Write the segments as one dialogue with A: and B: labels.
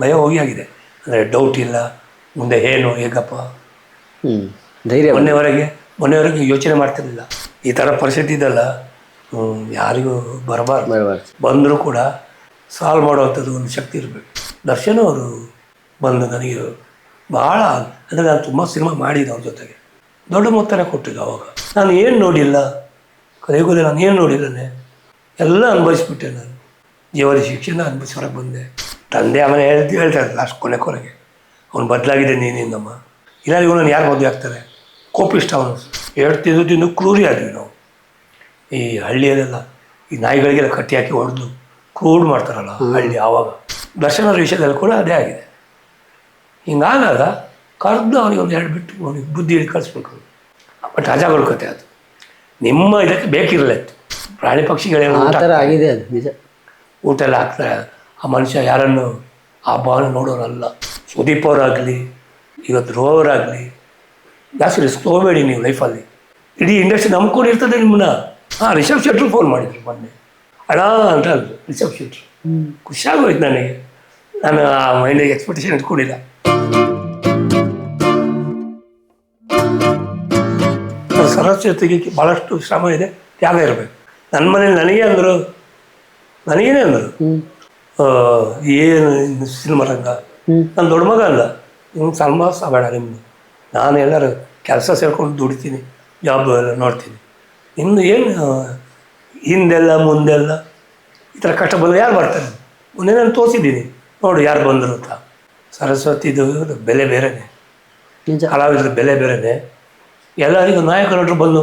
A: ಭಯ ಹೋಗಿ ಆಗಿದೆ. ಅಂದರೆ ಡೌಟ್ ಇಲ್ಲ ಮುಂದೆ ಏನು ಹೇಗಪ್ಪ?
B: ಹ್ಞೂ ಧೈರ್ಯ
A: ಮೊನ್ನೆವರೆಗೆ ಮೊನ್ನೆವರೆಗೆ ಯೋಚನೆ ಮಾಡ್ತಿರ್ಲಿಲ್ಲ. ಈ ಥರ ಪರಿಸ್ಥಿತಿ ಇದೆಲ್ಲ ಯಾರಿಗೂ ಬರಬಾರ್ದು. ಬಂದರೂ ಕೂಡ ಸಾಲ್ವ್ ಮಾಡುವಂಥದ್ದು ಒಂದು ಶಕ್ತಿ ಇರಬೇಕು. ದರ್ಶನ್ ಅವರು ಬಂದು ನನಗೆ ಭಾಳ ಅಂದರೆ ನಾನು ತುಂಬ ಸಿನಿಮಾ ಮಾಡಿದ್ದೆ ಅವ್ರ ಜೊತೆಗೆ. ದೊಡ್ಡ ಮೊತ್ತನೇ ಕೊಟ್ಟಿದ್ದು ಅವಾಗ. ನಾನು ಏನು ನೋಡಿಲ್ಲ? ಕಲಿಯುಗದಲ್ಲಿ ನಾನು ಏನು ನೋಡಿಲ್ಲನೆ? ಎಲ್ಲ ಅನುಭವಿಸ್ಬಿಟ್ಟೆ ನಾನು. ಜೀವನ ಶಿಕ್ಷಣ ಅನುಭವಿಸಿ ಹೊರಗೆ ಬಂದೆ. ತಂದೆ ಆಮೇಲೆ ಹೇಳ್ತಿ ಹೇಳ್ತಾರೆ ಲಾಸ್ಟ್ ಕೊನೆ ಕೊನೆಗೆ ಅವ್ನು ಬದಲಾಗಿದೆ ನೀನಿಂದಮ್ಮ. ಇಲ್ಲ ಇವನನ್ನು ಯಾರು ಮದುವೆ ಆಗ್ತಾರೆ? ಕೋಪಿಷ್ಟ ಅವನು. ಎರಡು ತಿಂದು ಕ್ರೂರಿ ಆದ್ವಿ ನಾವು. ಈ ಹಳ್ಳಿಯಲ್ಲೆಲ್ಲ ಈ ನಾಯಿಗಳಿಗೆಲ್ಲ ಕಟ್ಟಿ ಹಾಕಿ ಹೊಡೆದು ಕ್ರೂಡ್ ಮಾಡ್ತಾರಲ್ಲ ಹಳ್ಳಿ ಆವಾಗ. ದರ್ಶನದ ವಿಷಯದಲ್ಲಿ ಕೂಡ ಅದೇ ಆಗಿದೆ. ಹಿಂಗಾದಾಗ ಕರೆದು ಅವನಿಗೆ ಒಂದು ಎರಡು ಬಿಟ್ಟು ಅವನಿಗೆ ಬುದ್ಧಿ ಹೇಳಿ ಕಳಿಸ್ಬೇಕು. ಬಟ್ ರಾಜಾಗಳ ಕತೆ ಅದು. ನಿಮ್ಮ ಇದಕ್ಕೆ ಬೇಕಿರಲಿತ್ತು ಪ್ರಾಣಿ ಪಕ್ಷಿಗಳೇನು
B: ಆ ಥರ ಆಗಿದೆ ಅದು ನಿಜ.
A: ಊಟ ಎಲ್ಲ ಹಾಕ್ತಾರೆ ಆ ಮನುಷ್ಯ ಯಾರನ್ನು ಆ ಭಾವನೆ ನೋಡೋರಲ್ಲ. ಸುದೀಪ್ ಅವರಾಗಲಿ ಇವತ್ತು ರೋವರಾಗಲಿ ಜಾಸ್ತಿ ರಿಸ್ಕ್ ತೊಗೋಬೇಡಿ ನೀವು ಲೈಫಲ್ಲಿ. ಇಡೀ ಇಂಡಸ್ಟ್ರಿ ನಂಬ್ಕೊಂಡಿರ್ತದೆ ನಿಮ್ಮನ್ನ. ಹಾಂ ರಿಷಬ್ ಶೆಟ್ರು ಫೋನ್ ಮಾಡಿದ್ರು ಮೊನ್ನೆ. ಅಣ್ಣ ಅಂತ ಅಂದ್ರು ರಿಷಬ್ ಶೆಟ್ರು. ಖುಷಿಯಾಗೋಯ್ತು ನನಗೆ. ನಾನು ಆ ಮೈಂಡಿಗೆ ಎಕ್ಸ್ಪೆಕ್ಟೇಷನ್ ಇಟ್ಕೊಂಡಿಲ್ಲ. ಸರಸ್ವತಿಗೆ ಭಾಳಷ್ಟು ಶ್ರಮ ಇದೆ ತ್ಯಾಗ ಇರಬೇಕು. ನನ್ನ ಮನೇಲಿ ನನಗೆ ಅಂದರು ನನಗೇನೆ ಅಂದರು. ಏನು ಸಿನಿಮಾ ರಂಗ? ನನ್ನ ದೊಡ್ಡ ಮಗ ಅಲ್ಲ. ನಿಮ್ಗೆ ಸನ್ಮಾಸ ಬೇಡ ನಿಮ್ಮದು ನಾನು ಎಲ್ಲರೂ ಕೆಲಸ ಸೇರ್ಕೊಂಡು ದುಡಿತೀನಿ ಜಾಬ್ ಎಲ್ಲ ನೋಡ್ತೀನಿ. ಇನ್ನು ಏನು ಹಿಂದೆಲ್ಲ ಮುಂದೆಲ್ಲ ಈ ಥರ ಕಷ್ಟ ಬಂದರೆ ಯಾರು ಬರ್ತಾರೆ? ಮುಂದೆ ನಾನು ತೋರಿಸಿದ್ದೀನಿ. ನೋಡು ಯಾರು ಬಂದರು ಅಂತ. ಸರಸ್ವತಿದು ಬೆಲೆ ಬೇರೆನೆ.
B: ಕಲಾವಿದ್ರ
A: ಕಲಾವಿದರ ಬೆಲೆ ಬೇರೆನೆ. ಎಲ್ಲರಿಗೂ ನಾಯಕ ನಟರು ಬಂದು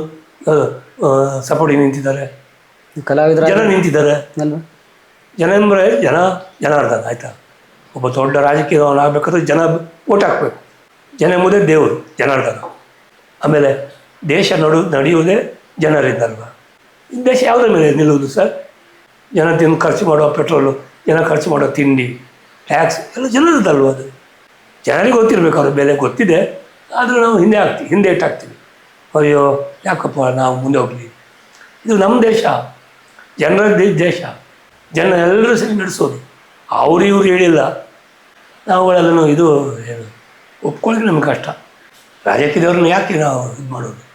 A: ಸಪೋರ್ಟಿಗೆ ನಿಂತಿದ್ದಾರೆ.
B: ಕಲಾವಿದರ
A: ಜನ ನಿಂತಿದ್ದಾರೆ.
B: ಅಲ್ವಾ
A: ಜನ ಎಂದರೆ ಜನ ಜನಾರ್ದನ ಆಯಿತಾ? ಒಬ್ಬ ದೊಡ್ಡ ರಾಜಕೀಯದವನಾಗಬೇಕಾದ್ರೆ ಜನ ಓಟ್ ಹಾಕಬೇಕು. ಜನ ಎಂಬುದೇ ದೇವರು ಜನಾರ್ದನ ಆಮೇಲೆ ದೇಶ ನಡು ನಡೆಯುವುದೇ ಜನರಿಂದಲ್ವ? ದೇಶ ಯಾವುದ್ರ ಮೇಲೆ ನಿಲ್ಲುವುದು ಸರ್? ಜನ ತಿಂದು ಖರ್ಚು ಮಾಡುವ ಪೆಟ್ರೋಲು, ಜನ ಖರ್ಚು ಮಾಡೋ ತಿಂಡಿ, ಟ್ಯಾಕ್ಸ್, ಎಲ್ಲ ಜನರದ್ದಲ್ವ ಅದು? ಜನರಿಗೆ ಗೊತ್ತಿರಬೇಕು, ಅವ್ರ ಬೆಲೆ ಗೊತ್ತಿದೆ, ಆದರೂ ನಾವು ಹಿಂದೆ ಹಾಕ್ತೀವಿ ಹಿಂದೆ ಇಟ್ಟಾಗ್ತೀವಿ. ಅಯ್ಯೋ, ಯಾಕಪ್ಪ ನಾವು ಮುಂದೆ ಹೋಗ್ಲಿ? ಇದು ನಮ್ಮ ದೇಶ, ಜನರ ದೇಶ. ಜನ ಎಲ್ಲರೂ ಸರಿ ನಡೆಸೋದು. ಅವ್ರು ಇವ್ರು ಹೇಳಿಲ್ಲ. ನಾವುಗಳೆಲ್ಲನೂ ಇದು ಏನು, ಒಪ್ಕೊಳ್ಳಿಕ್ಕೆ ನಮ್ಗೆ ಕಷ್ಟ. ರಾಜಕೀಯದವ್ರನ್ನ ಯಾಕೆ ನಾವು ಇದು ಮಾಡೋದು?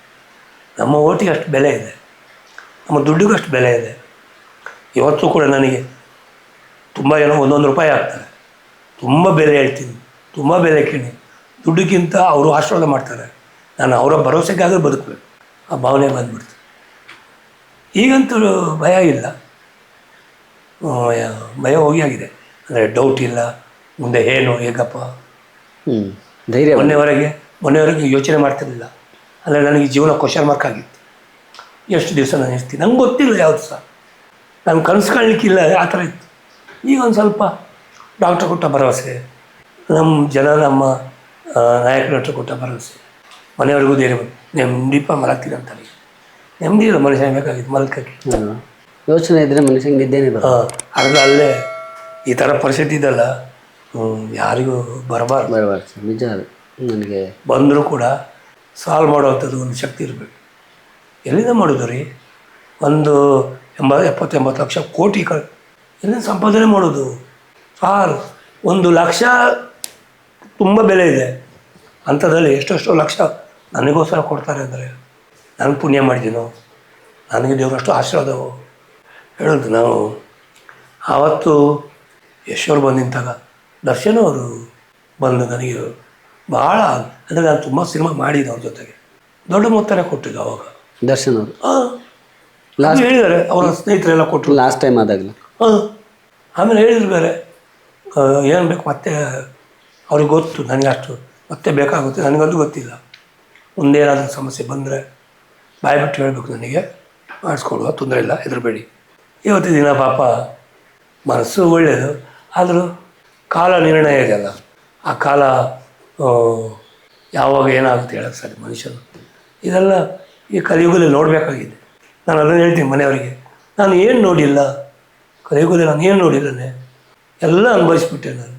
A: ನಮ್ಮ ಓಟಿಗೆ ಅಷ್ಟು ಬೆಲೆ ಇದೆ. ನಮ್ಮ ದುಡ್ಡಿಗೂ ಅಷ್ಟು ಬೆಲೆ ಇದೆ. ಇವತ್ತು ಕೂಡ ನನಗೆ ತುಂಬ ಜನ ಒಂದೊಂದು ರೂಪಾಯಿ ಹಾಕ್ತಾರೆ. ತುಂಬ ಬೆಲೆ ಹೇಳ್ತೀನಿ. ತುಂಬ ಬೆಲೆ ಕೇಳಿ. ದುಡ್ಡಿಗಿಂತ ಅವರು ಆಶೀರ್ವಾದ ಮಾಡ್ತಾರೆ. ನಾನು ಅವರ ಭರವಸೆಗಾದರೂ ಬದುಕಬೇಕು. ಆ ಭಾವನೆ ಬಂದ್ಬಿಡ್ತು. ಈಗಂತೂ ಭಯ ಇಲ್ಲ. ಭಯ ಹೋಗಿ ಆಗಿದೆ. ಅಂದರೆ ಡೌಟ್ ಇಲ್ಲ ಮುಂದೆ ಏನು ಹೇಗಪ್ಪ?
B: ಹ್ಞೂ ಧೈರ್ಯ
A: ಮೊನ್ನೆವರೆಗೆ ಮೊನ್ನೆವರೆಗೆ ಯೋಚನೆ ಮಾಡ್ತಿರಲಿಲ್ಲ. ಅಂದರೆ ನನಗೆ ಜೀವನ ಕ್ವಶನ್ ಮಾರ್ಕ್ ಆಗಿತ್ತು. ಎಷ್ಟು ದಿವಸ ನಾನು ಇರ್ತೀನಿ? ನಂಗೆ ಗೊತ್ತಿಲ್ಲ ಯಾವುದು ಸಹ. ನಾನು ಕನಸು ಕಾಣಲಿಕ್ಕಿಲ್ಲ ಆ ಥರ ಇತ್ತು. ಈಗ ಒಂದು ಸ್ವಲ್ಪ ಡಾಕ್ಟರ್ ಕೊಟ್ಟ ಭರವಸೆ ನಮ್ಮ ಜನ ನಮ್ಮ ನಾಯಕ ನಟರು ಕೊಟ್ಟ ಭರವಸೆ. ಮನೆಯವರೆಗೂ ಧೈರ್ಯ ಬಂತು. ನೆಮ್ಮದಿಪ ಮಲಗ್ತೀನಿ ಅಂತಾರೆ ನೆಮ್ಮದಿ ಇಲ್ಲ ಮನುಷ್ಯ ಬೇಕಾಗಿತ್ತು ಮಲ್ಕಕ್ಕೆ?
B: ಯೋಚನೆ ಇದ್ರೆ ಮನುಷ್ಯಂಗೆ ನಿದ್ದೆನೇ
A: ಆ, ಅರ್ಧ ಅಲ್ಲೇ ಈ ಥರ ಪರಿಸ್ಥಿತಿ ಇದಲ್ಲ ಯಾರಿಗೂ ಬರಬಾರ್ದು.
B: ಬರಬಾರ್ದು ನಿಜ ಅದು. ನನಗೆ
A: ಬಂದರೂ ಕೂಡ ಸಾಲ್ವ್ ಮಾಡುವಂಥದ್ದು ಒಂದು ಶಕ್ತಿ ಇರಬೇಕು. ಎಲ್ಲಿಂದ ಮಾಡೋದು ರೀ? ಒಂದು ಎಂಬ ಎಪ್ಪತ್ತೆಂಬತ್ತು ಲಕ್ಷ ಕೋಟಿ ಕ ಎಲ್ಲಿಂದ ಸಂಪಾದನೆ ಮಾಡೋದು? ಸಾಲ್ ಒಂದು ಲಕ್ಷ ತುಂಬ ಬೆಲೆ ಇದೆ. ಅಂಥದ್ರಲ್ಲಿ ಎಷ್ಟೆಷ್ಟೋ ಲಕ್ಷ ನನಗೋಸ್ಕರ ಕೊಡ್ತಾರೆ ಅಂದರೆ ನಾನು ಪುಣ್ಯ ಮಾಡಿದ್ದೀನೋ ನನಗೆ ದೇವರಷ್ಟು ಆಶೀರ್ವಾದವು ಹೇಳೋದು ನಾವು ಆವತ್ತು ಯಶೋರ್ ಬಂದು ನಿಂತಾಗ ದರ್ಶನ್ ಅವರು ಬಂದು ನನಗೆ ಭಾಳ ಅಂದರೆ ನಾನು ತುಂಬ ಸಿನಿಮಾ ಮಾಡಿದ್ದೆ ಅವ್ರ ಜೊತೆಗೆ. ದೊಡ್ಡ ಮೊತ್ತನೇ ಕೊಟ್ಟಿದ್ದು ಅವಾಗ.
B: ದರ್ಶನ್ ಅವರು?
A: ಹಾಂ.
B: ಲಾಸ್ಟ್
A: ಹೇಳಿದ್ದಾರೆ ಅವರ ಸ್ನೇಹಿತರೆಲ್ಲ ಕೊಟ್ಟರು.
B: ಲಾಸ್ಟ್ ಟೈಮ್ ಆದಾಗ
A: ಹಾಂ. ಆಮೇಲೆ ಹೇಳಿದ್ರು ಬೇರೆ ಏನು ಬೇಕು ಮತ್ತೆ ಅವ್ರಿಗೆ ಗೊತ್ತು ನನಗೆ ಅಷ್ಟು ಮತ್ತೆ ಬೇಕಾಗುತ್ತೆ ನನಗಂತೂ ಗೊತ್ತಿಲ್ಲ. ಮುಂದೇನಾದರೂ ಸಮಸ್ಯೆ ಬಂದರೆ ಬಾಯ್ಬಿಟ್ಟು ಹೇಳಬೇಕು ನನಗೆ. ಮಾಡಿಸ್ಕೊಡುವ ತೊಂದರೆ ಇಲ್ಲ ಹೆದರಬೇಡಿ. ಇವತ್ತು ದಿನ ಪಾಪ ಮನಸ್ಸು ಒಳ್ಳೆಯದು ಆದರೂ ಕಾಲ ನಿರ್ಣಯ ಇದೆಯಲ್ಲ ಆ ಕಾಲ ಯಾವಾಗ ಏನಾಗುತ್ತೆ ಹೇಳಕ್ಕೆ ಸರಿ ಮನುಷ್ಯರು. ಇದೆಲ್ಲ ಈ ಕಲಿಯುಗದಲ್ಲಿ ನೋಡಬೇಕಾಗಿದೆ. ನಾನು ಅದನ್ನು ಹೇಳ್ತೀನಿ ಮನೆಯವರಿಗೆ. ನಾನು ಏನು ನೋಡಿಲ್ಲ? ಕಲಿಯುಗದಲ್ಲಿ ನಾನು ಏನು ನೋಡಿಲ್ಲನೆ ಎಲ್ಲ ಅನುಭವಿಸ್ಬಿಟ್ಟೆ ನಾನು.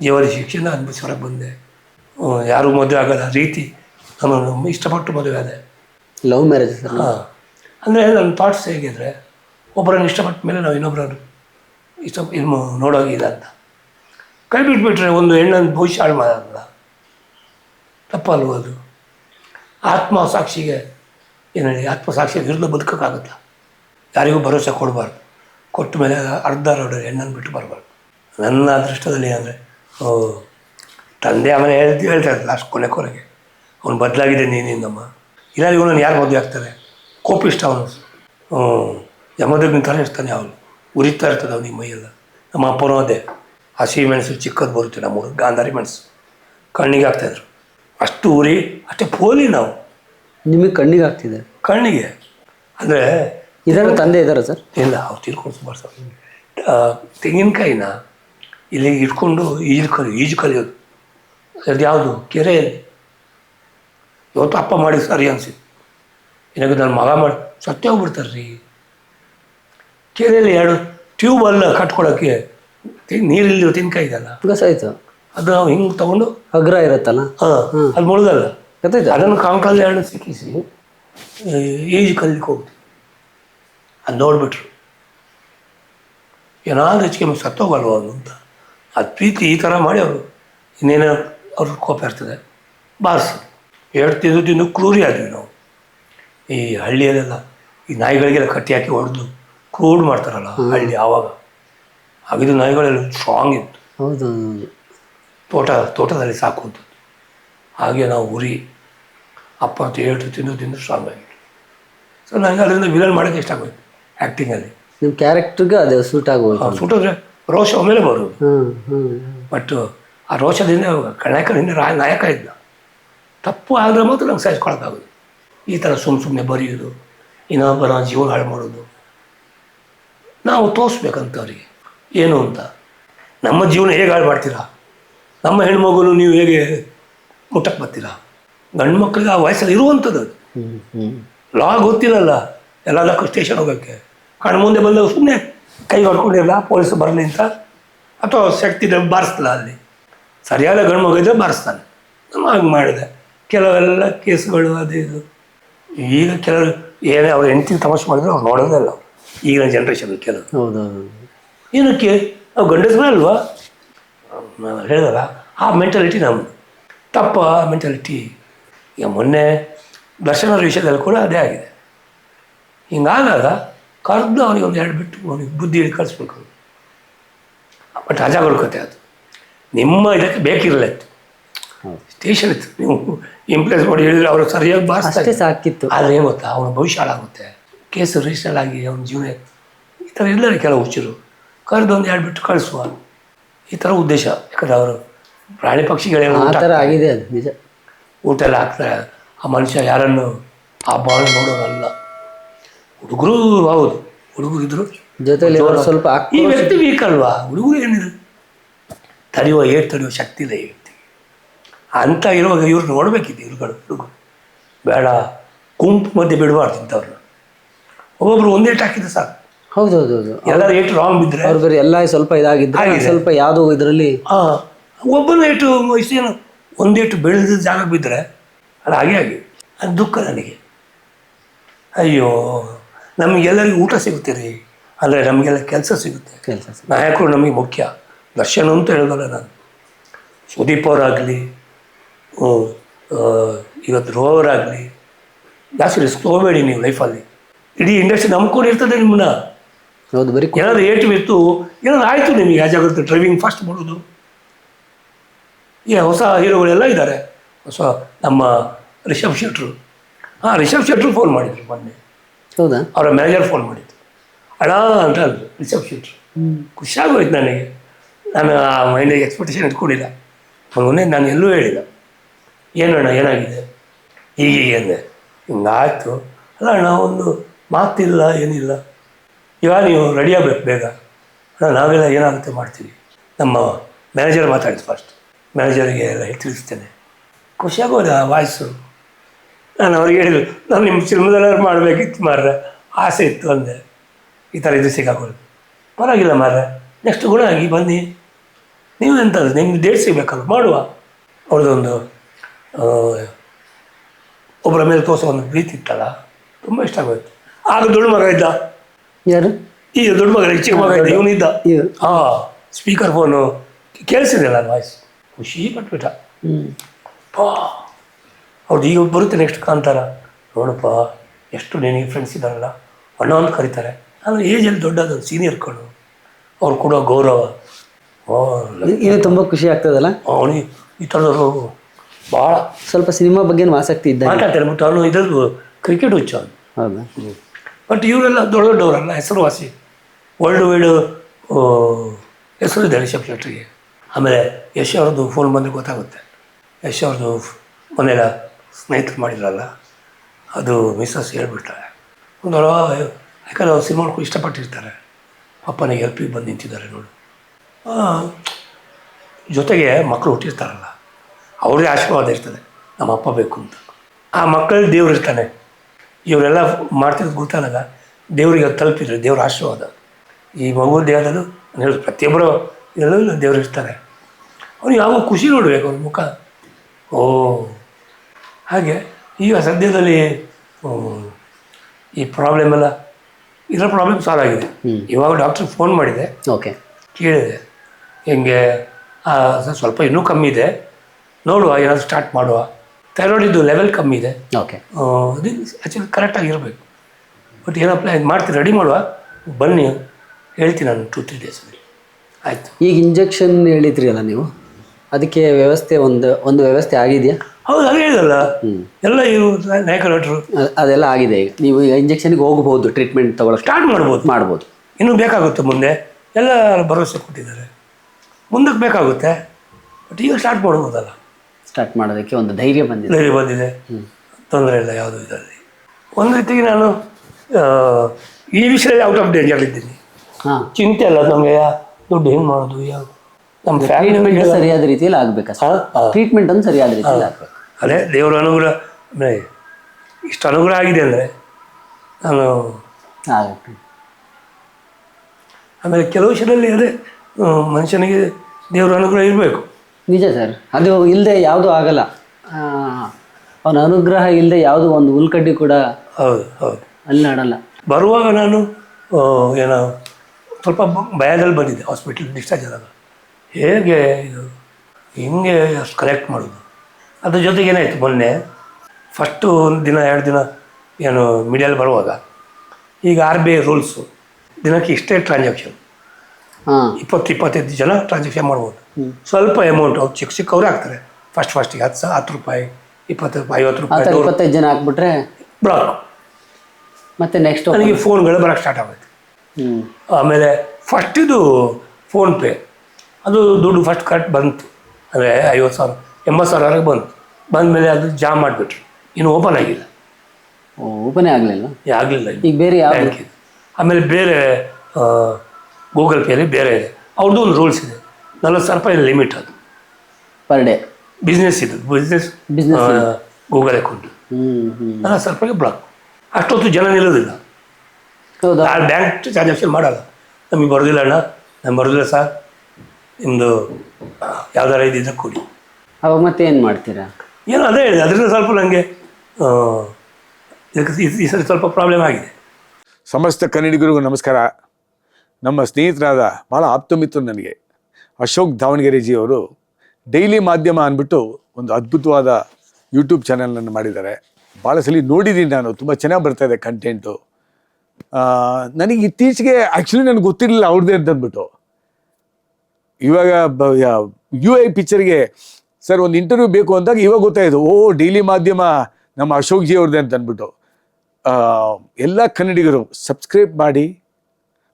A: ಜೀವನ ಶಿಕ್ಷಣ ಅನುಭವಿಸಿ ಹೊರಗೆ ಬಂದೆ. ಯಾರಿಗೂ ಯಾರೂ ಮದುವೆ ಆಗಲ್ಲ ರೀತಿ ನಾನು ಇಷ್ಟಪಟ್ಟು ಮದುವೆ ಆದೆ.
B: ಲವ್ ಮ್ಯಾರೇಜ್
A: ಹಾಂ. ಅಂದರೆ ನನ್ನ ಥಾಟ್ಸ್ ಹೇಗಿದ್ರೆ ಒಬ್ಬರನ್ನು ಇಷ್ಟಪಟ್ಟ ಮೇಲೆ ನಾವು ಇನ್ನೊಬ್ಬರನ್ನು ಇಷ್ಟ ಇನ್ನು ನೋಡೋಗಿಲ್ಲ ಅಂತ ಕೈ ಬಿಟ್ಬಿಟ್ರೆ ಒಂದು ಹೆಣ್ಣನ್ನು ಭವಿಷ್ಯ ಹಾಳು ಮಾಡಲ್ಲ. ತಪ್ಪಲ್ವ ಅದು? ಆತ್ಮಸಾಕ್ಷಿಗೆ ಏನು ಹೇಳಿ ಆತ್ಮಸಾಕ್ಷಿ ವಿರುದ್ಧ ಬದುಕೋಕ್ಕಾಗುತ್ತ? ಯಾರಿಗೂ ಭರವಸೆ ಕೊಡಬಾರ್ದು. ಕೊಟ್ಟ ಮೇಲೆ ಅರ್ಧ ರೋಡ್ ಹೆಣ್ಣನ್ನು ಬಿಟ್ಟು ಬರಬಾರ್ದು. ನನ್ನ ಅದೃಷ್ಟದಲ್ಲಿ ಅಂದರೆ ತಂದೆ ಆಮೇಲೆ ಹೇಳ್ತಾ ಹೇಳ್ತಾರೆ ಲಾಸ್ಟ್ ಕೊನೆ ಕೊನೆಗೆ. ಅವ್ನು ಬದಲಾಗಿದೆ ನೀನಿಂದಮ್ಮ. ಇಲ್ಲ ಇವನನ್ನು ಯಾರು ಮದುವೆ ಆಗ್ತಾರೆ? ಕೋಪಿಷ್ಟ ಅವನು. ಹ್ಞೂ ಯಮದಾಗ ಥರ ಇರ್ತಾನೆ ಅವನು. ಉರಿತಾ ಇರ್ತದೆ ಅವನಿಗೆ ಮೈಯೆಲ್ಲ. ನಮ್ಮ ಅಪ್ಪನೂ ಅದೇ. ಹಸಿ ಮೆಣಸು ಚಿಕ್ಕದು ಬರುತ್ತೆ ನಮ್ಮ ಗಾಂಧಾರಿ ಮೆಣಸು. ಕಣ್ಣಿಗೆ ಹಾಕ್ತಾಯಿದ್ರು. ಅಷ್ಟು ಉರಿ ಅಷ್ಟೇ ಪೋಲಿ ನಾವು.
B: ನಿಮಗೆ ಕಣ್ಣಿಗೆ ಆಗ್ತಿದೆ
A: ಕಣ್ಣಿಗೆ. ಅಂದರೆ
B: ಇದರ ತಂದೆ ಇದ್ದಾರೆ ಸರ್?
A: ಇಲ್ಲ ಅವ್ರು ಸಲ. ಆ, ತೆಂಗಿನಕಾಯಿನ ಇಲ್ಲಿ ಇಟ್ಕೊಂಡು ಈಜು ಕಲಿ ಈಜು ಕಲಿಯೋದು. ಅದು ಯಾವುದು? ಕೆರೆ ಇವತ್ತು ಅಪ್ಪ ಮಾಡಿ ಸರಿ ಅನ್ಸಿತ್ತು. ಏನಾಗ ನನ್ನ ಮಗ ಮಾಡಿ ಸತ್ಯ ಹೋಗ್ಬಿಡ್ತಾರೆ ರೀ ಕೆರೆಯಲ್ಲಿ ಎರಡು ಟ್ಯೂಬಲ್ಲ ಕಟ್ಕೊಳಕ್ಕೆ. ನೀರಿಲ್ಲ ತಿನ್ಕ ಇದೆಯಲ್ಲ?
B: ಆಯ್ತು
A: ಅದು ನಾವು ಹಿಂಗೆ ತಗೊಂಡು
B: ಅಗ್ರ ಇರುತ್ತಲ್ಲ?
A: ಹಾಂ ಅದು ಮುಳುಗಲ್ಲ
B: ಗೊತ್ತಾಯ್ತು.
A: ಅದನ್ನು ಕಾಂಕಲ್ಲಿ ಎರಡು ಸಿಕ್ಕಿಸಿ ಈಜು ಕಲಿಲಿಕ್ಕೆ ಹೋಗ್ತೀವಿ ಅದು ನೋಡಿಬಿಟ್ರು. ಏನಾದ್ರು ಹೆಚ್ಚಿಗೆ ಸತ್ತೋಗಲ್ವ ಅದು ಅಂತ. ಅದು ಪ್ರೀತಿ ಈ ಥರ ಮಾಡಿ ಅವರು. ಇನ್ನೇನೋ ಅವ್ರ ಕೋಪ ಇರ್ತದೆ. ಬಾರಿಸಿ ಎರಡು ತಿಂದು ತಿಂದು ಕ್ರೂರಿ ಆದ್ವಿ ನಾವು. ಈ ಹಳ್ಳಿಯಲ್ಲೆಲ್ಲ ಈ ನಾಯಿಗಳಿಗೆಲ್ಲ ಕಟ್ಟಿ ಹಾಕಿ ಹೊಡೆದು ಕ್ರೂಡ್ ಮಾಡ್ತಾರಲ್ಲ ಹಳ್ಳಿ ಆವಾಗ. ಆಗಿದ್ದು ನಾಯಿಗಳೆಲ್ಲ ಸ್ಟ್ರಾಂಗ್ ಇತ್ತು.
B: ಹೌದು. ಹೌದು
A: ತೋಟ ತೋಟದಲ್ಲಿ ಸಾಕುವಂಥದ್ದು. ಹಾಗೆ ನಾವು ಉರಿ ಅಪ್ಪ ಅಂತ ಹೇಳ್ತು ತಿಂದು ತಿಂದು ಸ್ಟ್ರಾಂಗ್ ಆಗಿತ್ತು. ಸೊ ನನಗೆ ಅದರಿಂದ ವಿಲನ್ ಮಾಡೋಕ್ಕೆ ಇಷ್ಟ ಆಗೋಯ್ತು ಆ್ಯಕ್ಟಿಂಗಲ್ಲಿ
B: ನಿಮ್ಮ ಕ್ಯಾರೆಕ್ಟರ್ಗೆ ಅದು ಸೂಟ್ ಆಗೋಯ್ತು
A: ಸುಟ್ಟೋದ್ರೆ ರೋಷ ಒಮ್ಮೆಲೆ ಬರೋದು.
B: ಹ್ಮ್ ಹ್ಮ್
A: ಬಟ್ ಆ ರೋಷದಿಂದ ಕಣಕರಿಂದ ರಾ ನಾಯಕ ಇದ್ದ. ತಪ್ಪು ಆದರೆ ಮಾತ್ರ ನಂಗೆ ಸಹಿಸ್ಕೊಳಕ್ಕಾಗೋದು. ಈ ಥರ ಸುಮ್ಮ ಸುಮ್ಮನೆ ಬರೆಯೋದು ಇನ್ನೊಬ್ಬರ ಜೀವನ ಹಾಳು ಮಾಡೋದು. ನಾವು ತೋರಿಸ್ಬೇಕಂತ ಅವರಿಗೆ ಏನು ಅಂತ. ನಮ್ಮ ಜೀವನ ಹೇಗೆ ಹಾಳು ಮಾಡ್ತೀರಾ? ನಮ್ಮ ಹೆಣ್ಮಗಳು ನೀವು ಹೇಗೆ ಮುಟ್ಟಕ್ಕೆ ಬರ್ತೀರಾ? ಗಂಡು ಮಕ್ಕಳಿಗೆ ಆ ವಯಸ್ಸಲ್ಲಿ ಇರುವಂಥದ್ದು ಲಾ ಗೊತ್ತಿಲ್ಲಲ್ಲ. ಎಲ್ಲದಕ್ಕೂ ಸ್ಟೇಷನ್ ಹೋಗೋಕ್ಕೆ. ಕಣ್ಣು ಮುಂದೆ ಬಂದಾಗ ಸುಮ್ಮನೆ ಕೈ ಹೊಡ್ಕೊಂಡಿರಲ್ಲ ಪೊಲೀಸ್ ಬರಲಿ ಅಂತ. ಅಥವಾ ಶಕ್ತಿ ಬಾರಿಸ್ತಲ್ಲ ಅಲ್ಲಿ. ಸರಿಯಾದ ಗಂಡು ಮಗ ಇದ್ರೆ ಬಾರಿಸ್ತಾನೆ. ನಮ್ಮ ಹಾಗೆ ಮಾಡಿದೆ. ಕೆಲವೆಲ್ಲ ಕೇಸ್ಗಳು ಅದು ಇದು. ಈಗ ಕೆಲವರು ಏನೇ ಅವ್ರು ಹೆಂಡತಿ ತಮಾಷೆ ಮಾಡಿದ್ರು ಅವ್ರು ನೋಡೋದೇ ಇಲ್ಲ ಅವ್ರು. ಈಗಿನ ಜನ್ರೇಷನ್ ಕೆಲವರು
B: ಹೌದು ಹೌದು
A: ಏನಕ್ಕೆ? ನಾವು ಗಂಡಸ್ರೇ ಅಲ್ವಾ? ಹೇಳಿದಾಗ ಆ ಮೆಂಟಾಲಿಟಿ ನಮ್ಮದು ತಪ್ಪ ಮೆಂಟಾಲಿಟಿ ಈಗ ಮೊನ್ನೆ ದರ್ಶನದ ವಿಷಯದಲ್ಲಿ ಕೂಡ ಅದೇ ಆಗಿದೆ. ಹಿಂಗಾದಾಗ ಕರೆದು ಅವನಿಗೆ ಒಂದು ಎರಡು ಬಿಟ್ಟು ಅವನಿಗೆ ಬುದ್ಧಿ ಹೇಳಿ ಕಳಿಸ್ಬೇಕು ಬಟ್ ಅಜಾಗರೂಕತೆ ಕತೆ ಅದು. ನಿಮ್ಮ ಇದಕ್ಕೆ
B: ಹೌದು
A: ಸ್ಟೇಷನ್ ಇತ್ತು. ನೀವು ಇಂಪ್ಲೇಸ್ ಮಾಡಿ ಹೇಳಿದ್ರೆ ಅವ್ರಿಗೆ ಸರಿಯಾಗಿ ಬಾರಿಸ್ತಾ
B: ಸಾಕಿತ್ತು.
A: ಆದರೆ ಏನು ಗೊತ್ತಾ? ಅವನ ಭವಿಷ್ಯ ಹಾಳಾಗುತ್ತೆ. ಕೇಸು ರಿಜಿಸ್ಟರ್ ಆಗಿ ಅವ್ನ ಜೀವನ ಈ ಥರ ಇಲ್ಲರಿ ಕೆಲವು ಹುಚ್ಚರು. ಕರೆದು ಒಂದು ಎರಡು ಬಿಟ್ಟು ಕಳಿಸುವ. ಈ ಥರ ಉದ್ದೇಶ. ಯಾಕಂದ್ರೆ ಅವರು ಪ್ರಾಣಿ ಪಕ್ಷಿಗಳೇ
B: ಆ ಥರ ಆಗಿದೆ ಅದು ನಿಜ.
A: ಊಟ ಎಲ್ಲ ಹಾಕ್ತಾರೆ. ಆ ಮನುಷ್ಯ ಯಾರನ್ನು ಆ ಬಾಳು ನೋಡೋದಲ್ಲ. ಹುಡುಗರು ಹೌದು. ಹುಡುಗರು ಇದ್ರು
B: ಜೊತೆಲಿ ಸ್ವಲ್ಪ
A: ಈ ವ್ಯಕ್ತಿ ವೀಕ್ ಅಲ್ವಾ? ಹುಡುಗರು ಏನಿದೆ ತಡೆಯುವ ಏಟ್ ತಡೆಯುವ ಶಕ್ತಿ ಇದೆ ಈ ವ್ಯಕ್ತಿಗೆ ಅಂತ ಇರುವಾಗ ಇವ್ರು ನೋಡಬೇಕಿತ್ತು ಇವ್ರುಗಳು ಹುಡುಗರು ಬೇಡ. ಕುಂಪು ಮಧ್ಯೆ ಬಿಡಬಾರ್ದು ಇಂಥವ್ರನ್ನ. ಒಬ್ಬೊಬ್ರು ಒಂದೇ ಏಟ್ ಹಾಕಿದ್ರೆ ಸಾಕು.
B: ಹೌದು ಹೌದು ಹೌದು.
A: ಎಲ್ಲರೂ ಏಟು ರಾಂಗ್ ಬಿದ್ದರೆ
B: ಅವ್ರು ಬೇರೆ ಎಲ್ಲ ಸ್ವಲ್ಪ ಇದಾಗಿದ್ದರೆ
A: ಆಗಿದೆ.
B: ಸ್ವಲ್ಪ ಯಾವುದೋ ಇದರಲ್ಲಿ
A: ಹಾಂ ಒಬ್ಬನ ಏಟು ಇಷ್ಟೇನು ಒಂದೇಟು ಬೆಳೆದ ಜಾಗ ಬಿದ್ದರೆ ಅದು ಹಾಗೆ ಆಗಿ ಅದು ದುಃಖ ನನಗೆ. ಅಯ್ಯೋ ನಮಗೆಲ್ಲರಿಗೂ ಊಟ ಸಿಗುತ್ತೆ ರೀ ಅಂದರೆ ನಮಗೆಲ್ಲ ಕೆಲಸ ಸಿಗುತ್ತೆ.
B: ಕೆಲಸ
A: ನಾಯಕರು ನಮಗೆ ಮುಖ್ಯ. ದರ್ಶನ ಅಂತ ಹೇಳೋದಲ್ಲ ನಾನು. ಸುದೀಪ್ ಅವರಾಗಲಿ ಇವತ್ತು ರೋವರಾಗಲಿ ಜಾಸ್ತಿ ರಿಸ್ಕ್ ತೊಗೋಬೇಡಿ ನೀವು ಲೈಫಲ್ಲಿ ಇಡೀ ಇಂಡಸ್ಟ್ರಿ ನಂಬ್ಕೊಂಡಿರ್ತದೆ ನಿಮ್ಮನ್ನ.
B: ಹೌದು ಬರೀ
A: ಏನಾದ್ರು ಏಟು ಬಿತ್ತು ಏನಾದ್ರು ಆಯಿತು ನಿಮಗೆ ಹಾಜಾಗುತ್ತೆ ಡ್ರೈವಿಂಗ್ ಫಾಸ್ಟ್ ಮಾಡೋದು ಈ ಹೊಸ ಹೀರೋಗಳೆಲ್ಲ ಇದ್ದಾರೆ. ಹೊಸ ನಮ್ಮ ರಿಷಬ್ ಶೆಟ್ರು. ಹಾಂ ರಿಷಬ್ ಶೆಟ್ರು ಫೋನ್ ಮಾಡಿದ್ರು ಮೊನ್ನೆ.
B: ಹೌದಾ?
A: ಅವರ ಮ್ಯಾನೇಜರ್ ಫೋನ್ ಮಾಡಿದ್ರು. ಅಣ್ಣ ಅಂತ ಅಂದ್ರು ರಿಷಬ್ ಶೆಟ್ರು. ಖುಷಿಯಾಗೋಯ್ತು ನನಗೆ. ನಾನು ಆ ಮೈಂಡಿಗೆ ಎಕ್ಸ್ಪೆಕ್ಟೇಷನ್ ಇಟ್ಕೊಂಡಿಲ್ಲ. ಮೊನ್ನೆ ನಾನು ಎಲ್ಲೂ ಹೇಳಿಲ್ಲ. ಏನಣ್ಣ ಏನಾಗಿದೆ? ಹೀಗೆ ಅಂದೆ. ಹಿಂಗಾಯ್ತು. ಅಲ್ಲ ಅಣ್ಣ ಒಂದು ಮಾತಿಲ್ಲ, ಏನಿಲ್ಲ. ಇವಾಗ ನೀವು ರೆಡಿ ಆಗಬೇಕು ಬೇಗ. ನಾವೆಲ್ಲ ಏನಾಗುತ್ತೆ ಮಾಡ್ತೀವಿ? ನಮ್ಮ ಮ್ಯಾನೇಜರ್ ಮಾತಾಡಿದ್ದು ಫಸ್ಟ್ ಮ್ಯಾನೇಜರಿಗೆ ಎಲ್ಲ ತಿಳಿಸ್ತೇನೆ. ಖುಷಿಯಾಗೋದು ಆ ವಾಯ್ಸು ನಾನು ಅವ್ರಿಗೆ ಹೇಳಿದ್ರು ನಾನು ನಿಮ್ಮ ಸಿನಿಮಾದಲ್ಲಿ ಮಾಡಬೇಕಿತ್ತು ಮಾರ್ರೆ. ಆಸೆ ಇತ್ತು ಅಂದೆ. ಈ ಥರ ಇದು ಸಿಗಾಕೊಳ್ಳಿ ಪರವಾಗಿಲ್ಲ ಮಾರ್ರೆ. ನೆಕ್ಸ್ಟ್ ಗುಣ ಆಗಿ ಬನ್ನಿ. ನೀವು ಎಂತ ನಿಮ್ಗೆ ಡೇಟ್ ಸಿಗಬೇಕಲ್ಲ ಮಾಡುವ. ಅವ್ರದ್ದೊಂದು ಒಬ್ಬರ ಮೇಲೆ ತೋರಿಸೋ ಒಂದು ಪ್ರೀತಿ ಇತ್ತಲ್ಲ? ತುಂಬ ಇಷ್ಟ ಆಗೋಯ್ತು. ಆಗ ದೊಡ್ಡ ಮಗ ಇದ್ದ.
B: ಯಾರು?
A: ಈ ದೊಡ್ಡ ಮಗ ಚಿಕ್ಕ ಮಗ ಇದ್ದ ಇವನಿದ್ದ.
B: ಇವ್-
A: ಹಾ ಸ್ಪೀಕರ್ ಫೋನು ಕೇಳಿಸಿದೆಲ್ಲ ವಾಯ್ಸ್ ಖುಷಿ ಪಟ್ಬಿಟ್ಟ. ಪಾ ಅವ್ರದ್ದು ಈಗ ಬರುತ್ತೆ ನೆಕ್ಸ್ಟ್ ಕಾಂತಾರ. ನೋಡಪ್ಪ ಎಷ್ಟು ನಿನಗೆ ಫ್ರೆಂಡ್ಸ್ ಇದ್ದಾರಲ್ಲ? ಅಣ್ಣ ಅಂತ ಕರೀತಾರೆ. ಅಂದರೆ ಏಜಲ್ಲಿ ದೊಡ್ಡದು ಸೀನಿಯರ್ ಕಣು ಅವ್ರು ಕೊಡೋ ಗೌರವ.
B: ಇದು ತುಂಬ ಖುಷಿ ಆಗ್ತದಲ್ಲ?
A: ಅವನಿಗೆ ಈ ಥರದವರು ಭಾಳ.
B: ಸ್ವಲ್ಪ ಸಿನಿಮಾ ಬಗ್ಗೆ ಆಸಕ್ತಿ ಇದ್ದ
A: ಮಾತಾಡ್ತಾರೆ ಮತ್ತು ಅವನು ಇದ್ರದ್ದು ಕ್ರಿಕೆಟ್ ಹುಚ್ಚ ಅವನು
B: ಹೌದಾ
A: ಬಟ್ ಇವರೆಲ್ಲ ದೊಡ್ಡ ದೊಡ್ಡವರಲ್ಲ, ಹೆಸರುವಾಸಿ. ವರ್ಲ್ಡ್ ವೈಡ್ ಹೆಸರು ಇದೆ ರಿಷಬ್ ಶೆಟ್ಟಿಗೆ ಆಮೇಲೆ ಯಶ್ ಅವ್ರದ್ದು ಫೋನ್ ಬಂದರೆ ಗೊತ್ತಾಗುತ್ತೆ. ಯಶ್ ಅವ್ರದ್ದು ಮನೆಯ ಸ್ನೇಹಿತರು ಮಾಡಿದ್ರಲ್ಲ, ಅದು ಮಿಸ್ಸಸ್ ಹೇಳ್ಬಿಡ್ತಾರೆ ಒಂದು ಯಾಕಂದ್ರೆ ಅವ್ರು ಸಿನಿಮಾ ನೋಡ್ಕೊಂಡು ಇಷ್ಟಪಟ್ಟಿರ್ತಾರೆ. ಅಪ್ಪನಿಗೆ ಹೆಲ್ಪಿಗೆ ಬಂದು ನಿಂತಿದ್ದಾರೆ ನೋಡು. ಜೊತೆಗೆ ಮಕ್ಕಳು ಹುಟ್ಟಿರ್ತಾರಲ್ಲ ಅವ್ರದೇ ಆಶೀರ್ವಾದ ಇರ್ತದೆ. ನಮ್ಮ ಅಪ್ಪ ಬೇಕು ಅಂತ. ಆ ಮಕ್ಕಳಲ್ಲಿ ದೇವ್ರು ಇರ್ತಾನೆ. ಇವರೆಲ್ಲ ಮಾಡ್ತಿರೋದು ಗೊತ್ತಾಗಲ್ಲ ದೇವರಿಗೆ ಅದು ತಲುಪಿದ್ರೆ ದೇವ್ರ ಆಶೀರ್ವಾದ. ಈ ಮಗು ದೇಹದಲ್ಲೂ ನಾನು ಪ್ರತಿಯೊಬ್ಬರು ಇದರಲ್ಲೂ ದೇವ್ರು ಇರ್ತಾರೆ. ಅವ್ರು ಯಾವಾಗ ಖುಷಿ ನೋಡಬೇಕು ಅವ್ರ ಮುಖ? ಓ ಹಾಗೆ ಈಗ ಸದ್ಯದಲ್ಲಿ ಈ ಪ್ರಾಬ್ಲಮ್ ಎಲ್ಲ ಇದರ ಪ್ರಾಬ್ಲಮ್ ಸಾಲ್ವ್ ಆಗಿದೆ. ಇವಾಗ ಡಾಕ್ಟ್ರಿಗೆ ಫೋನ್ ಮಾಡಿದೆ.
B: ಓಕೆ.
A: ಕೇಳಿದೆ. ಹೆಂಗೆ ಸ್ವಲ್ಪ ಇನ್ನೂ ಕಮ್ಮಿ ಇದೆ. ನೋಡುವ ಏನಾದರೂ ಸ್ಟಾರ್ಟ್ ಮಾಡುವ. ಥೈರಾಯ್ಡಿದ್ದು ಲೆವೆಲ್ ಕಮ್ಮಿ ಇದೆ.
B: ಓಕೆ
A: ಅದು ಆ್ಯಕ್ಚುಲಿ ಕರೆಕ್ಟಾಗಿರಬೇಕು ಬಟ್ ಏನಪ್ಪ ಇದು ಮಾಡ್ತೀನಿ ರೆಡಿ ಮಾಡುವ? ಬನ್ನಿ ಹೇಳ್ತೀನಿ ನಾನು ಟೂ ತ್ರೀ ಡೇಸಲ್ಲಿ ಆಯಿತು.
B: ಈಗ ಇಂಜೆಕ್ಷನ್ ಹೇಳಿದ್ರಿ ಅಲ್ಲ ನೀವು? ಅದಕ್ಕೆ ವ್ಯವಸ್ಥೆ ಒಂದು ಒಂದು ವ್ಯವಸ್ಥೆ ಆಗಿದೆಯಾ?
A: ಹೌದು ಅದೇ ಹೇಳಿದಲ್ಲ ಎಲ್ಲ ಇವು ನಾಯಕ
B: ಡಾಕ್ಟ್ರು ಅದೆಲ್ಲ ಆಗಿದೆ ಈಗ. ನೀವು ಈಗ ಇಂಜೆಕ್ಷನ್ಗೆ ಹೋಗ್ಬೋದು ಟ್ರೀಟ್ಮೆಂಟ್ ತಗೊಳ್ಳೋಕೆ
A: ಸ್ಟಾರ್ಟ್ ಮಾಡ್ಬೋದು.
B: ಮಾಡ್ಬೋದು.
A: ಇನ್ನೂ ಬೇಕಾಗುತ್ತೆ ಮುಂದೆ. ಎಲ್ಲ ಭರವಸೆ ಕೊಟ್ಟಿದ್ದಾರೆ. ಮುಂದಕ್ಕೆ ಬೇಕಾಗುತ್ತೆ. ಬಟ್ ಈಗ ಸ್ಟಾರ್ಟ್ ಮಾಡ್ಬೋದಲ್ಲ.
B: ಸ್ಟಾರ್ಟ್ ಮಾಡೋದಕ್ಕೆ ಒಂದು ಧೈರ್ಯ ಬಂದಿದೆ.
A: ಧೈರ್ಯ ಬಂದಿದೆ. ತೊಂದರೆ ಇಲ್ಲ ಯಾವುದು ಇದರಲ್ಲಿ. ಒಂದು ರೀತಿಗೆ ನಾನು ಈ ವಿಷಯದಲ್ಲಿ ಔಟ್ ಆಫ್ ಡೇಂಜರ್ ಇದ್ದೀನಿ.
B: ಹಾಂ.
A: ಚಿಂತೆ ಅಲ್ಲ ನಮಗೆ ದುಡ್ಡು ಹೆಂಗೆ ಮಾಡೋದು ಯಾವ ನಮ್ಮ ಫ್ಯಾಮಿಲಿ
B: ಸರಿಯಾದ ರೀತಿಯಲ್ಲಿ
A: ಆಗಬೇಕು
B: ಟ್ರೀಟ್ಮೆಂಟ್ ಅಂತ ಸರಿಯಾದ ರೀತಿಯಲ್ಲಿ ಆಗಬೇಕು.
A: ಅದೇ ದೇವರ ಅನುಗ್ರಹ ಅಂದರೆ ಇಷ್ಟು ಅನುಗ್ರಹ ಆಗಿದೆ ಅಂದರೆ ನಾನು ಆಮೇಲೆ ಕೆಲವು ವಿಷಯದಲ್ಲಿ ಅದೇ ಮನುಷ್ಯನಿಗೆ ದೇವರ ಅನುಗ್ರಹ ಇರಬೇಕು.
B: ನಿಜ ಸರ್ ಅದು ಇಲ್ಲದೆ ಯಾವುದೂ ಆಗಲ್ಲ. ಅವನ ಅನುಗ್ರಹ ಇಲ್ಲದೆ ಯಾವುದು ಒಂದು ಉಲ್ಕಡ್ಡಿ ಕೂಡ
A: ಹೌದು ಹೌದು.
B: ಅಲ್ಲಿ ನಾಡಲ್ಲ.
A: ಬರುವಾಗ ನಾನು ಏನೋ ಸ್ವಲ್ಪ ಭಯದಲ್ಲಿ ಬಂದಿದ್ದೆ ಹಾಸ್ಪಿಟ್ಲ್ ಡಿಸ್ಚಾರ್ಜ್ ಆದಾಗ. ಹೇಗೆ ಇದು ಹಿಂಗೆ ಅಷ್ಟು ಕಲೆಕ್ಟ್ ಮಾಡೋದು? ಅದ್ರ ಜೊತೆಗೆ ಏನಾಯಿತು ಮೊನ್ನೆ ಫಸ್ಟು ಒಂದು ದಿನ ಎರಡು ದಿನ ಏನು ಮೀಡಿಯಲ್ಲಿ ಬರುವಾಗ ಈಗ ಆರ್ ಬಿ ಐ ರೂಲ್ಸು ದಿನಕ್ಕೆ ಇಷ್ಟೇ ಟ್ರಾನ್ಸಾಕ್ಷನ್ ಇಪ್ಪತ್ತು ಇಪ್ಪತ್ತೈದು ಜನ ಟ್ರಾನ್ಸಾಕ್ಷನ್ ಮಾಡ್ಬೋದು. ಸ್ವಲ್ಪ ಅಮೌಂಟ್ ಅವ್ರು ಚಿಕ್ಕ ಚಿಕ್ಕವ್ರೆ ಹಾಕ್ತಾರೆ. ಫಸ್ಟ್ ಫಸ್ಟಿಗೆ ಹತ್ತು ಸಾವಿರ ಹತ್ತು ರೂಪಾಯಿ ಇಪ್ಪತ್ತು ಐವತ್ತು
B: ಆ
A: ರೂಪಾಯಿ ನೂರು
B: ಇಪ್ಪತ್ತೈದು ಜನ ಹಾಕ್ಬಿಟ್ರೆ
A: ಬ್ಲಾಕ್
B: ಮತ್ತೆ ನೆಕ್ಸ್ಟ್
A: ನನಗೆ ಫೋನ್ಗಳು ಬರೋಕ್ಕೆ ಸ್ಟಾರ್ಟ್ ಆಗುತ್ತೆ
B: ಹ್ಞೂ
A: ಆಮೇಲೆ ಫಸ್ಟ್ ಇದು ಫೋನ್ಪೇ ಅದು ದುಡ್ಡು ಫಸ್ಟ್ ಕರೆಕ್ಟ್ ಬಂತು. ಅಂದರೆ ಐವತ್ತು ಸಾವಿರ ಎಂಬತ್ತು ಸಾವಿರವರೆಗೆ ಬಂತು. ಬಂದಮೇಲೆ ಅದು ಜಾಮ್ ಮಾಡಿಬಿಟ್ರು. ಇನ್ನು ಓಪನ್ ಆಗಿಲ್ಲ.
B: ಓಪನೇ ಆಗಲಿಲ್ಲ?
A: ಆಗಲಿಲ್ಲ
B: ಈಗ ಬೇರೆ ಯಾವ
A: ಆಮೇಲೆ ಬೇರೆ ಗೂಗಲ್ ಪೇಲಿ ಬೇರೆ ಇದೆ. ಅವ್ರದ್ದು ಒಂದು ರೂಲ್ಸ್ ಇದೆ. ನಲ್ವತ್ತು ಸಾವಿರ ರೂಪಾಯಿ ಲಿಮಿಟ್ ಅದು.
B: ಪರ್ ಡೇ
A: ಬಿಸ್ನೆಸ್ ಇದು. ಬಿಸ್ನೆಸ್
B: Business
A: ಗೂಗಲ್ ಅಕೌಂಟ್ ನಲ್ವತ್ತು ಸಾವಿರ ರೂಪಾಯಿಗೆ ಬ್ಲಾಕ್ ಅಷ್ಟೊತ್ತು ಜನ ನಿಲ್ಲೋದಿಲ್ಲ.
B: ಹೌದಾ?
A: ಆ ಬ್ಯಾಂಕ್ ಟ್ರಾನ್ಸಾಕ್ಷನ್ ಮಾಡಲ್ಲ. ನಮಗೆ ಬರೋದಿಲ್ಲ ಅಣ್ಣ. ನಮ್ಗೆ ಬರೋದಿಲ್ಲ ಸರ್ ನಿಮ್ಮದು ಯಾವ್ದಾರ ಇದ್ದಿದ್ದರೆ ಕೊಡಿ.
B: ಅವಾಗ ಮತ್ತೆ ಏನು ಮಾಡ್ತೀರಾ?
A: ಏನು ಅದೇ ಹೇಳಿದೆ. ಅದರಿಂದ ಸ್ವಲ್ಪ ನನಗೆ ಈ ಸರಿ ಸ್ವಲ್ಪ ಪ್ರಾಬ್ಲಮ್ ಆಗಿದೆ.
C: ಸಮಸ್ತ ಕನ್ನಡಿಗರಿಗೂ ನಮಸ್ಕಾರ. ನಮ್ಮ ಸ್ನೇಹಿತರಾದ ಭಾಳ ಆಪ್ತಮಿತ್ರ ನನಗೆ. ಅಶೋಕ್ ದಾವಣಗೆರೆ ಅವರು ಡೈಲಿ ಮಾಧ್ಯಮ ಅಂದ್ಬಿಟ್ಟು ಒಂದು ಅದ್ಭುತವಾದ ಯೂಟ್ಯೂಬ್ ಚಾನಲನ್ನು ಮಾಡಿದ್ದಾರೆ. ಭಾಳ ಸಲ ನೋಡಿದ್ದೀನಿ ನಾನು ತುಂಬ ಚೆನ್ನಾಗಿ ಬರ್ತಾ ಇದೆ ಕಂಟೆಂಟು ನನಗೆ ಇತ್ತೀಚೆಗೆ ಆ್ಯಕ್ಚುಲಿ ನನಗೆ ಗೊತ್ತಿರಲಿಲ್ಲ ಅವ್ರದ್ದೇ ಅಂತ ಅಂದ್ಬಿಟ್ಟು. ಇವಾಗ ಯು ಐ ಪಿಕ್ಚರ್ಗೆ ಸರ್ ಒಂದು ಇಂಟರ್ವ್ಯೂ ಬೇಕು ಅಂದಾಗ ಇವಾಗ ಗೊತ್ತಾಯಿತು ಓ ಡೈಲಿ ಮಾಧ್ಯಮ ನಮ್ಮ ಅಶೋಕ್ ಜಿ ಅವ್ರದ್ದೇ ಅಂತ ಅಂದ್ಬಿಟ್ಟು. ಆ, ಎಲ್ಲ ಕನ್ನಡಿಗರು ಸಬ್ಸ್ಕ್ರೈಬ್ ಮಾಡಿ